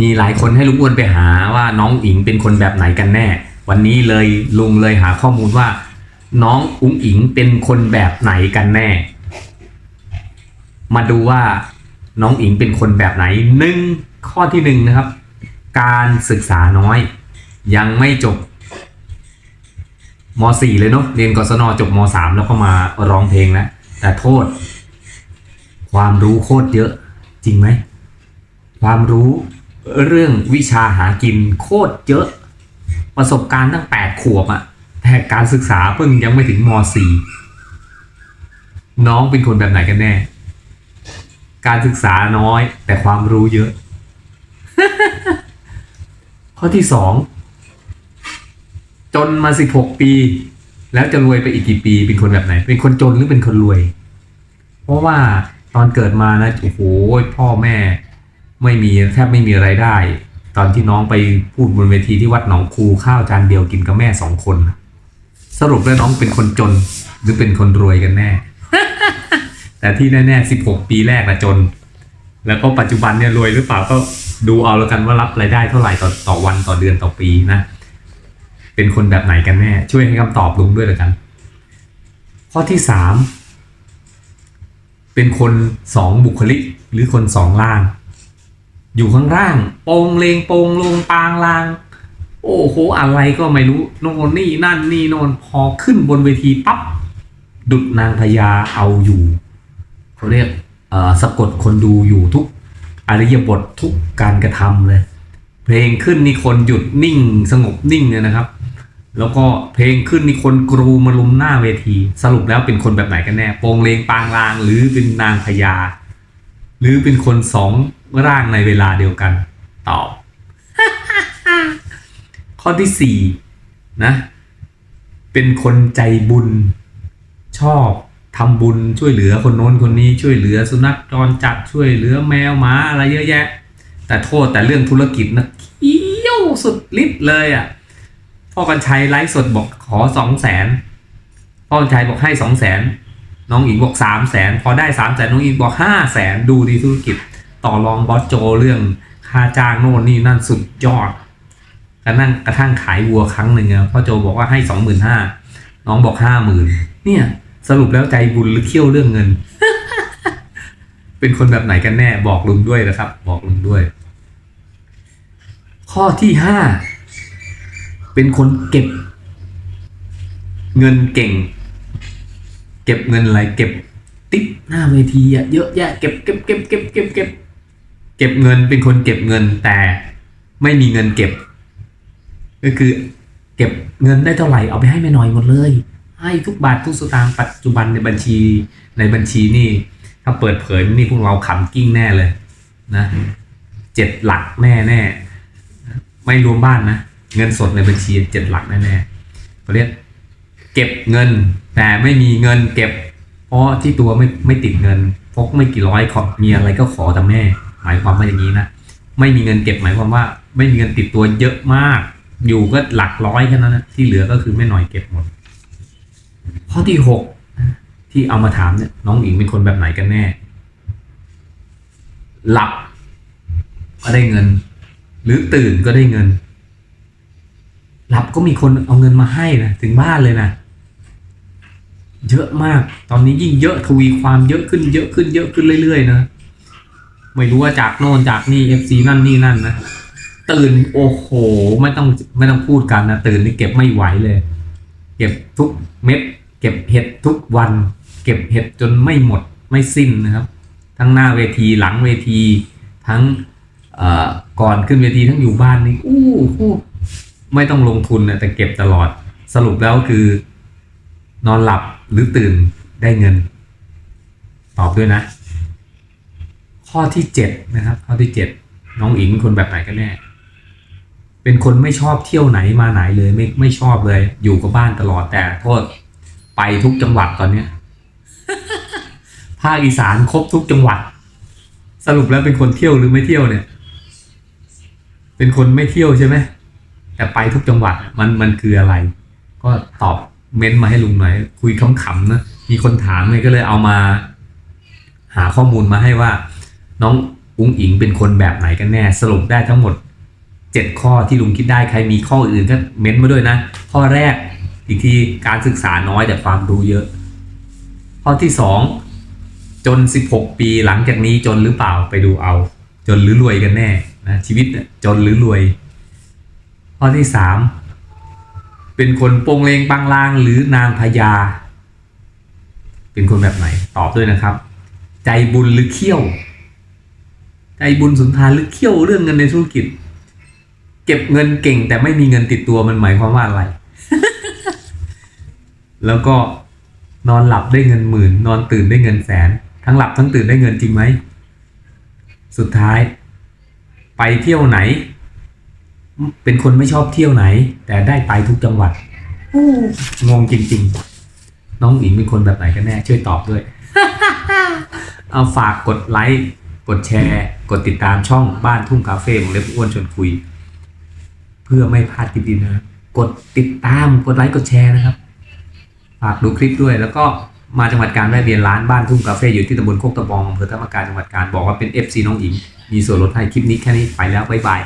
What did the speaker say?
มีหลายคนให้ลุงอ้วนไปหาว่าน้องอิงเป็นคนแบบไหนกันแน่ วันนี้เลยลุงเลยหาข้อมูลว่า น้องอุ๋งอิงเป็นคนแบบไหนกันแน่ มาดูว่าน้องอิงเป็นคนแบบไหนหนึ่งข้อที่หนึ่งนะครับ การศึกษาน้อย ยังไม่จบม .4 เลยเนาะเรียนกศนจบม .3 แล้วก็มาร้องเพลงแล้วแต่โทษ ความรู้โคตรเยอะจริงไหม ความรู้ เรื่องวิชาหากินโคตรเยอะ ประสบการณ์ตั้ง8ขวบอะแต่การศึกษาเพิ่งยังไม่ถึงม .4 น้องเป็นคนแบบไหนกันแน่ การศึกษาน้อย แต่ความรู้เยอะ ข้อที่สองจนมา16ปี แล้วจะรวยไปอีกกี่ปีเป็นคนแบบไหน เป็นคนจนหรือเป็นคนรวย เพราะว่าตอนเกิดมานะโอ้โหพ่อแม่ ไม่มีแทบไม่มีไรายได้ ตอนที่น้องไปพูดบนเวทีที่วัดหนองคูข้าวจานเดียวกินกับแม่สองคน สรุปแล้วน้องเป็นคนจนหรือเป็นคนรวยกันแน่ แต่ที่แน่ๆ16ปีแรกนะจน แล้วก็ปัจจุบันเนี่ยรวยหรือเปล่าก็ดูเอาแล้วกันว่ารับรายได้เท่าไหร่ต่อต่อวันต่อเดือนต่อปีนะ เป็นคนแบบไหนกันแน่ ช่วยให้คำตอบลุงด้วยแล้วกัน ข้อที่สามเป็นคนสองบุคลิกหรือคนสองล่าง อยู่ข้างล่างโปงเลงโปงลงปางลาง โอ้โหอะไรก็ไม่รู้โน่นนี่นั่นนี่โน่นพอขึ้นบนเวทีปั๊บดุดนางพญาเอาอยู่เขาเรียกสะกดคนดูอยู่ทุกอริยบททุกการกระทำเลย เพลงขึ้นนี่คนหยุดนิ่งสงบนิ่งเลยนะครับ แล้วก็เพลงขึ้นนี่คนกรูมาลุมหน้าเวที สรุปแล้วเป็นคนแบบไหนกันแน่โปงเลงปางลางหรือเป็นนางพญา หรือเป็นคนสองร่างในเวลาเดียวกัน ตอบ ข้อที่สี่นะ เป็นคนใจบุญ ชอบทำบุญช่วยเหลือคนโน้นคนนี้ช่วยเหลือสุนัขจรจัดช่วยเหลือแมวหมาอะไรเยอะแยะ แต่โทษแต่เรื่องธุรกิจนะเขี้ยวสุดฤทธิ์เลยอะพ่อกันชัยไลฟ์สดบอกขอสองแสนพ่อกันชัยบอกให้สองแสน น้องอิงบอกสามแสนพอได้สามแสนน้องอิงบอกห้าแสนดูดีธุรกิจต่อรองบอสโจเรื่องค่าจ้างโน่นนี่นั่นสุดยอดกระนั่งกระทั่งขายวัวครั้งหนึ่งอะพ่อโจบอกว่าให้สองหมื่นห้าน้องบอกห้าหมื่นเนี่ยสรุปแล้วใจบุญหรือเขี้ยวเรื่องเงิน เป็นคนแบบไหนกันแน่บอกลุงด้วยนะครับ บอกลุงด้วย ข้อที่ห้าเป็นคนเก็บ เงินเก่ง เก็บเงินอะไรเก็บติ๊บหน้าเวทีอะเยอะแยะเก็บเก็บเก็บเก็บเก็บเก็บเก็บเงินเป็นคนเก็บเงินแต่ไม่มีเงินเก็บ ก็คือ เก็บเงินได้เท่าไหร่เอาไปให้แม่หน่อยหมดเลย ให้ทุกบาททุกสตางค์ปัจจุบันในบัญชีในบัญชีนี่ ถ้าเปิดเผยนี่พวกเราขำกิ้งแน่เลยนะเจ็ดหลักแน่แน่ไม่รวมบ้านนะเงินสดในบัญชีเจ็ดหลักแน่แน่เขาเรียกเก็บเงิน แต่ไม่มีเงินเก็บ เพราะที่ตัวไม่ไม่ติดเงินพกไม่กี่ร้อยขอมีอะไรก็ขอแต่แม่ หมายความว่าอย่างนี้นะไม่มีเงินเก็บหมายความว่า ไม่มีเงินติดตัวเยอะมาก อยู่ก็หลักร้อยแค่นั้นนะที่เหลือก็คือแม่หน่อยเก็บหมดข้อที่หกที่เอามาถามเนี่ยน้องอิงเป็นคนแบบไหนกันแน่ หลับก็ได้เงิน หรือตื่นก็ได้เงิน หลับก็มีคนเอาเงินมาให้นะถึงบ้านเลยนะ เยอะมาก ตอนนี้ยิ่งเยอะทวีความเยอะขึ้นเยอะขึ้นเยอะขึ้นเรื่อยๆนะ ไม่รู้ว่าจากโน่นจากนี่เอฟซีนั่นนี่นั่นนะตื่นโอ้โห ไม่ต้องไม่ต้องพูดกันนะตื่นนี่เก็บไม่ไหวเลย เก็บทุกเม็ด เก็บเห็ดทุกวัน เก็บเห็ดจนไม่หมดไม่สิ้นนะครับ ทั้งหน้าเวทีหลังเวที ทั้งก่อนขึ้นเวทีทั้งอยู่บ้านนี่อู้หูไม่ต้องลงทุนนะแต่เก็บตลอดสรุปแล้วคือ นอนหลับหรือตื่นได้เงิน ตอบด้วยนะ ข้อที่เจ็ดนะครับ ข้อที่เจ็ดน้องอิงคนแบบไหนกันแน่เป็นคนไม่ชอบเที่ยวไหนมาไหนเลยไม่ไม่ชอบเลย อยู่กับบ้านตลอดแต่โทษไปทุกจังหวัดตอนเนี้ยภาคอีสานครบทุกจังหวัด สรุปแล้วเป็นคนเที่ยวหรือไม่เที่ยวเนี่ย เป็นคนไม่เที่ยวใช่ไหมแต่ไปทุกจังหวัดมันมันคืออะไร ก็ตอบ เม้นต์มาให้ลุงหน่อย คุยขำๆนะมีคนถามเลยก็เลยเอามา หาข้อมูลมาให้ว่า น้องอุ้งอิงเป็นคนแบบไหนกันแน่ สรุปได้ทั้งหมด 7 ข้อที่ลุงคิดได้ใครมีข้ออื่นก็เม้นต์มาด้วยนะ ข้อแรกอีกทีการศึกษาน้อยแต่ความรู้เยอะ ข้อที่ 2 จน 16 ปีหลังจากนี้จนหรือเปล่าไปดูเอา จนหรือรวยกันแน่นะชีวิตเนี่ยจนหรือรวย ข้อที่ 3 เป็นคนโปงเลงปังลางหรือนางพญา เป็นคนแบบไหนตอบด้วยนะครับ ใจบุญหรือเขี้ยว ใจบุญสุนทานหรือเขี้ยวเรื่องเงินในธุรกิจ เก็บเงินเก่งแต่ไม่มีเงินติดตัวมันหมายความว่าอะไร แล้วก็นอนหลับได้เงินหมื่น นอนตื่นได้เงินแสน ทั้งหลับทั้งตื่นได้เงินจริงไหม สุดท้าย ไปเที่ยวไหน เป็นคนไม่ชอบเที่ยวไหน แต่ได้ไปทุกจังหวัดอู้งงจริง ๆ น้องอิงเป็นคนแบบไหนกันแน่ช่วยตอบด้วย เอาฝากกดไลค์กดแชร์ กดติดตามช่องบ้านทุ่งคาเฟ่ของเล็บอ้วนชวนคุย เพื่อไม่พลาดคลิปดีนะกดติดตามกดไลค์กดแชร์นะครับ ฝากดูคลิปด้วย แล้วก็มาจังหวัดการแวะเวียนร้านบ้านทุ่งคาเฟ่อยู่ที่ตำบลโคกตะบองอำเภอธรรมกาจังหวัดการบอกว่าเป็น FC น้องอิงมีส่วนลดให้คลิปนี้แค่นี้ไปแล้วบ๊ายบาย